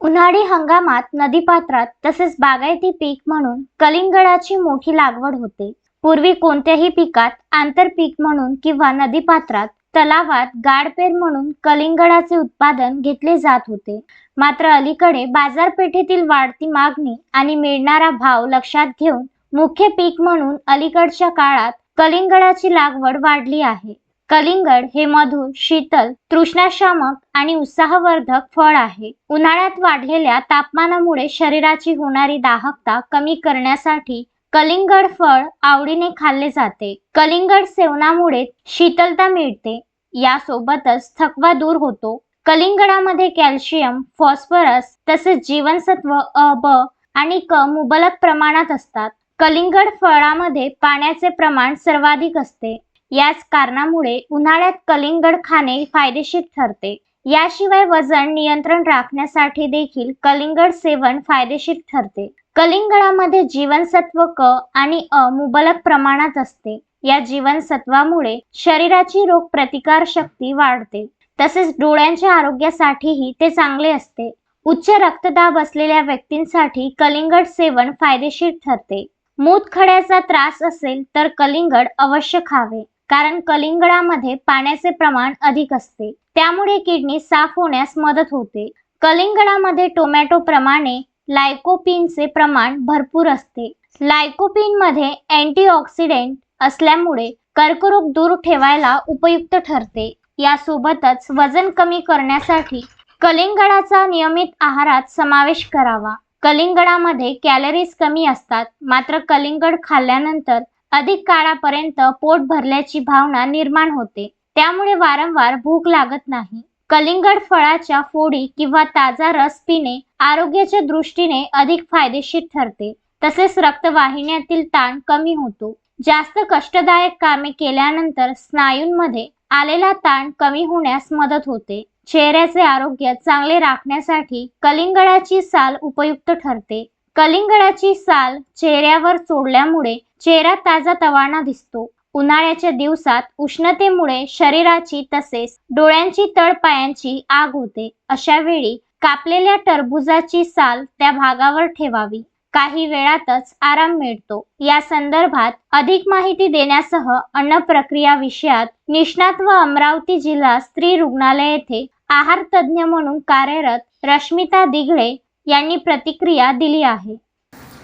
उन्हाळी हंगामात नदीपात्रात तसेच बागायती पीक म्हणून कलिंगडाची मोठी लागवड होते. पूर्वी कोणत्याही पिकात आंतरपीक म्हणून किंवा नदीपात्रात तलावात गाडपेर म्हणून कलिंगडाचे उत्पादन घेतले जात होते. मात्र अलीकडे बाजारपेठेतील वाढती मागणी आणि मिळणारा भाव लक्षात घेऊन मुख्य पीक म्हणून अलीकडच्या काळात कलिंगडाची लागवड वाढली आहे. कलिंगड हे मधुर शीतल तृष्णाशामक आणि उत्साहवर्धक फळ आहे. उन्हाळ्यात वाढलेल्या तापमानामुळे शरीराची होणारी दाहकता कमी करण्यासाठी कलिंगड फळ आवडीने खाल्ले जाते. कलिंगड सेवनामुळे शीतलता मिळते यासोबतच थकवा दूर होतो. कलिंगडामध्ये कॅल्शियम फॉस्फरस तसेच जीवनसत्व अ ब आणि क मुबलक प्रमाणात असतात. कलिंगड फळामध्ये पाण्याचे प्रमाण सर्वाधिक असते. याच कारणामुळे उन्हाळ्यात कलिंगड खाणे फायदेशीर ठरते. याशिवाय वजन नियंत्रण राखण्यासाठी देखील कलिंगड सेवन फायदेशीर ठरते. कलिंगडामध्ये जीवनसत्व क आणि अ मुबलक प्रमाणात असते. या जीवनसत्वामुळे शरीराची रोग प्रतिकार शक्ती वाढते. तसेच डोळ्यांच्या आरोग्यासाठीही ते चांगले असते. उच्च रक्तदाब असलेल्या व्यक्तींसाठी कलिंगड सेवन फायदेशीर ठरते. मूतखड्याचा त्रास असेल तर कलिंगड अवश्य खावे. कारण कलिंगडामध्ये पाण्याचे प्रमाण अधिक असते. त्यामुळे किडनी साफ होण्यास मदत होते. कलिंगडामध्ये टोमॅटो प्रमाणे लायकोपिनचे प्रमाण भरपूर असते. लायकोपिनमध्ये अँटीऑक्सिडेंट असल्यामुळे कर्करोग दूर ठेवायला उपयुक्त ठरते. यासोबतच वजन कमी करण्यासाठी कलिंगडाचा नियमित आहारात समावेश करावा. कलिंगडामध्ये कॅलरीज कमी असतात. मात्र कलिंगड खाल्ल्यानंतर अधिक काळापर्यंत पोट भरल्याची भावना निर्माण होते. त्यामुळे वारंवार भूक लागत नाही. कलिंगड फळाच्या फोडी किंवा ताजा रस पिणे आरोग्याच्या दृष्टीने अधिक फायदेशीर ठरते. तसेच रक्तवाहिन्यातील ताण कमी होतो. जास्त कष्टदायक कामे केल्यानंतर स्नायूंमध्ये आलेला ताण कमी होण्यास मदत होते. चेहऱ्याचे आरोग्य चांगले राखण्यासाठी कलिंगडाची साल उपयुक्त ठरते. कलिंगडाची साल चेहऱ्यावर चोडल्यामुळे चेहरा ताजा तवाना दिसतो. उन्हाळ्याच्या दिवसात उष्णतेमुळे शरीराची तसेच डोळ्यांची तळपायांची आग होते. अशा वेळी कापलेल्या टरबुजाची साल त्या भागावर ठेवावी. काही वेळातच आराम मिळतो. या संदर्भात अधिक माहिती देण्यासह अन्न प्रक्रिया विषयात निष्णात व अमरावती जिल्हा स्त्री रुग्णालय येथे आहार तज्ज्ञ म्हणून कार्यरत रश्मिता दिघळे यांनी प्रतिक्रिया दिली आहे.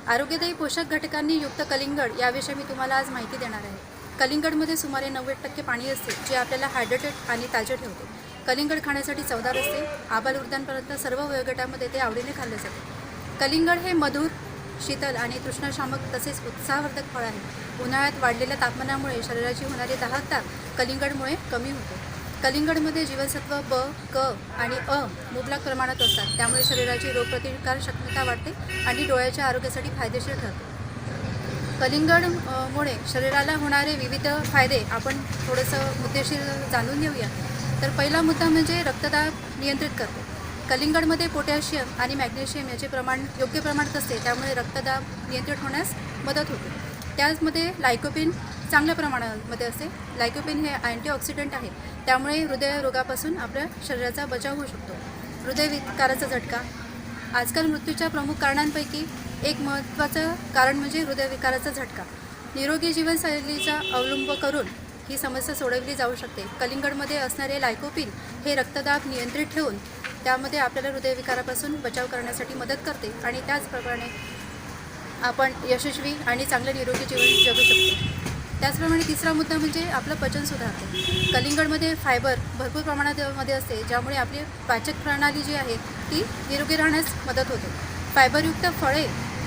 आरोग्यदायी पोषक घटकांनी युक्त कलिंगड याविषयी मी तुम्हाला आज माहिती देणार आहे. कलिंगडमध्ये सुमारे नव्वद टक्के पाणी असते जे आपल्याला हायड्रेटेड आणि ताजे ठेवते. कलिंगड खाण्यासाठी चवदार असते आबाल वृद्धांपर्यंत सर्व वयोगटामध्ये ते आवडीने खाल्ले जाते. कलिंगड हे मधुर शीतल आणि तृष्णाशामक तसेच उत्साहवर्धक फळ आहे. उन्हाळ्यात वाढलेल्या तापमानामुळे शरीराची होणारी दाहकता कलिंगडमुळे कमी होते. कलिंगडमध्ये जीवनसत्व ब क आणि अ मुबलक प्रमाणात असतात. त्यामुळे शरीराची रोगप्रतिकार शक्यता वाढते आणि डोळ्याच्या आरोग्यासाठी फायदेशीर ठरते. कलिंगड मुळे शरीराला होणारे विविध फायदे आपण थोडंसं मुद्देशीर जाणून घेऊया. तर पहिला मुद्दा म्हणजे रक्तदाब नियंत्रित करते कलिंगडमध्ये पोटॅशियम आणि मॅग्नेशियम याचे प्रमाण योग्य प्रमाणात असते त्यामुळे रक्तदाब नियंत्रित होण्यास मदत होते. त्याचमध्ये लायकोपिन चांगल्या प्रमाणामध्ये असते लायकोपिन हे अँटीऑक्सिडंट आहे. त्यामुळे हृदयरोगापासून आपल्या शरीराचा बचाव होऊ शकतो. हृदयविकाराचा झटका. आजकाल मृत्यूच्या प्रमुख कारणांपैकी एक महत्त्वाचं कारण म्हणजे हृदयविकाराचा झटका. निरोगी जीवनशैलीचा अवलंब करून ही समस्या सोडवली जाऊ शकते. कलिंगडमध्ये असणारे लायकोपिन हे रक्तदाब नियंत्रित ठेवून त्यामध्ये आपल्याला हृदयविकारापासून बचाव करण्यासाठी मदत करते आणि त्याचप्रमाणे आपण यशस्वी आणि चांगलं निरोगी जीवन जगू शकतो. त्याचप्रमाणे तिसरा मुद्दा म्हणजे आपलं पचन सुधारते. कलिंगडमध्ये फायबर भरपूर प्रमाणात मध्ये असते ज्यामुळे आपली पाचक प्रणाली जी आहे ती निरोगी राहण्यास मदत होते. फायबरयुक्त फळे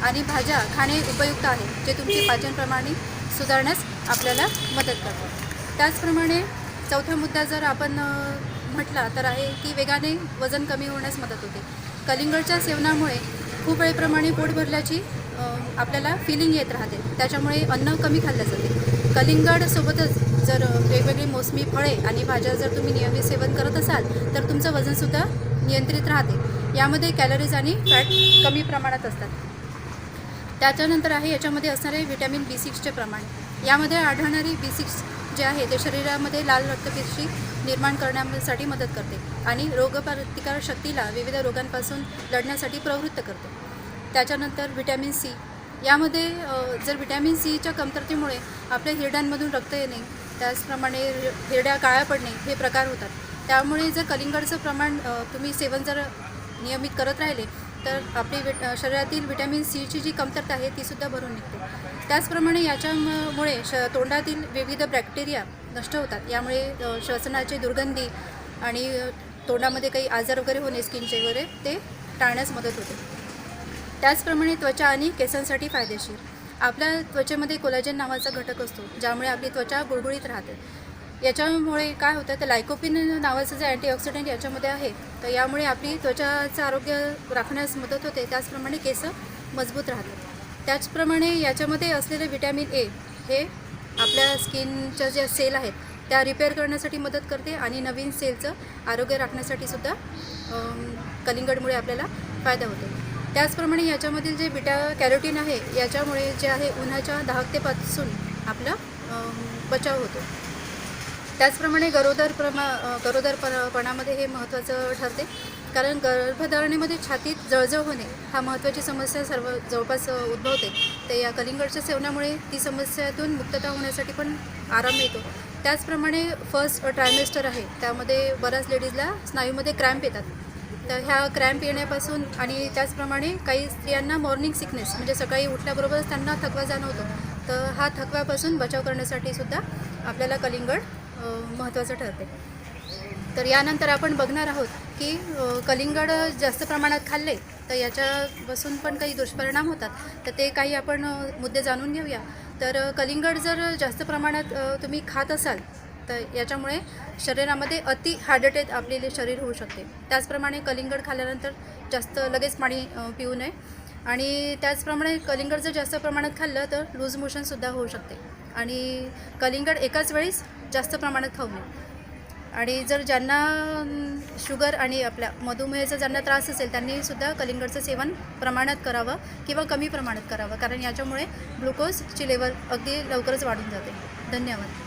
आणि भाज्या खाणे उपयुक्त आहे जे तुमची पाचन सुधारण्यास आपल्याला मदत करते त्याचप्रमाणे चौथा मुद्दा जर आपण म्हटला तर आहे की वेगाने वजन कमी होण्यास मदत होते. कलिंगडच्या सेवनामुळे खूप वेळेप्रमाणे पोट भरल्याची आपल्याला फिलिंग येत राहते. त्याच्यामुळे अन्न कमी खाल्लं जाते. कलिंगडसोबतच जर वेगवेगळी मोसमी फळे आणि भाज्या जर तुम्ही नियमित सेवन करत असाल तर तुमचं वजनसुद्धा नियंत्रित राहते. यामध्ये कॅलरीज आणि फॅट कमी प्रमाणात असतात. त्याच्यानंतर आहे याच्यामध्ये असणारे व्हिटॅमिन बी सिक्सचे प्रमाण. यामध्ये आढळणारी बी सिक्स जे आहे ते शरीरामध्ये लाल रक्तपेशी निर्माण करण्यासाठी मदत करते आणि रोगप्रतिकार शक्तीला विविध रोगांपासून लढण्यासाठी प्रवृत्त करते. त्याच्यानंतर व्हिटॅमिन सी यामध्ये जर व्हिटॅमिन सीच्या कमतरतेमुळे आपल्या हिरड्यांमधून रक्त येणे त्याचप्रमाणे हिरड्या काळ्या पडणे हे प्रकार होतात. त्यामुळे जर कलिंगडचं प्रमाण तुम्ही सेवन जर नियमित करत राहिले तर आपली विट शरीरातील व्हिटॅमिन सीची जी कमतरता आहे तीसुद्धा भरून निघते. त्याचप्रमाणे याच्यामुळे श तोंडातील विविध बॅक्टेरिया नष्ट होतात. यामुळे श्वसनाचे श्वसनाची दुर्गंधी आणि तोंडामध्ये काही आजार वगैरे होणे स्किनचे वगैरे ते टाळण्यास मदत होते. त्याचप्रमाणे त्वचा आणि केसांसाठी फायदेशीर. आपल्या त्वचेमध्ये कोलाजन नावाचा घटक असतो ज्यामुळे आपली त्वचा गुळगुळीत राहते. याच्यामुळे काय होतं तर लायकोपिन नावाचं जे अँटीऑक्सिडंट याच्यामध्ये आहे तर यामुळे आपली त्वचाचं आरोग्य राखण्यास मदत होते. त्याचप्रमाणे केस मजबूत राहतात. त्याचप्रमाणे याच्यामध्ये असलेले विटॅमिन ए हे आपल्या स्किनच्या ज्या सेल आहेत त्या रिपेअर करण्यासाठी मदत करते आणि नवीन सेलचं आरोग्य राखण्यासाठी सुद्धा कलिंगडमुळे आपल्याला फायदा होतो. त्याचप्रमाणे याच्यामधील जे बिटा कॅरोटीन आहे याच्यामुळे जे आहे उन्हाच्या दहाकतेपासून आपला बचाव होतो. त्याचप्रमाणे गरोदर प्रमा अ, गरोदरपणामध्ये हे महत्त्वाचं ठरते. कारण गर्भधारणेमध्ये छातीत जळजळ होणे हा महत्त्वाची समस्या सर्व जवळपास उद्भवते. तर या कलिंगडच्या सेवनामुळे ती समस्यातून मुक्तता होण्यासाठी पण आराम मिळतो. त्याचप्रमाणे फर्स्ट ट्रायमेस्टर आहे त्यामध्ये बऱ्याच लेडीजला स्नायूमध्ये क्रॅम्प येतात. तर ह्या क्रॅम्प येण्यापासून आणि त्याचप्रमाणे काही स्त्रियांना मॉर्निंग सिकनेस म्हणजे सकाळी उठल्याबरोबरच त्यांना थकवा जाणवतो. तर हा थकव्यापासून बचाव करण्यासाठी सुद्धा आपल्याला कलिंगड महत्त्वाचं ठरते. तर यानंतर आपण बघणार आहोत की कलिंगड जास्त प्रमाणात खाल्ले तर याच्यापासून पण काही दुष्परिणाम होतात. तर ते काही आपण मुद्दे जाणून घेऊया. तर कलिंगड जर जास्त प्रमाणात तुम्ही खात असाल तर याच्यामुळे शरीरामध्ये अति हार्ट आपलेले शरीर होऊ शकते. त्याचप्रमाणे कलिंगड खाल्ल्यानंतर जास्त लगेच पाणी पिऊ नये. आणि त्याचप्रमाणे कलिंगड जर जास्त प्रमाणात खाल्लं तर लूज मोशनसुद्धा होऊ शकते. आणि कलिंगड एकाच वेळेस जास्त प्रमाणात खाऊ नये. आणि जर ज्यांना शुगर आणि आपल्या मधुमेहाचा ज्यांना त्रास असेल त्यांनीसुद्धा कलिंगडचं सेवन प्रमाणात करावं किंवा कमी प्रमाणात करावं. कारण याच्यामुळे ग्लुकोजची लेवल अगदी लवकरच वाढून जाते. धन्यवाद.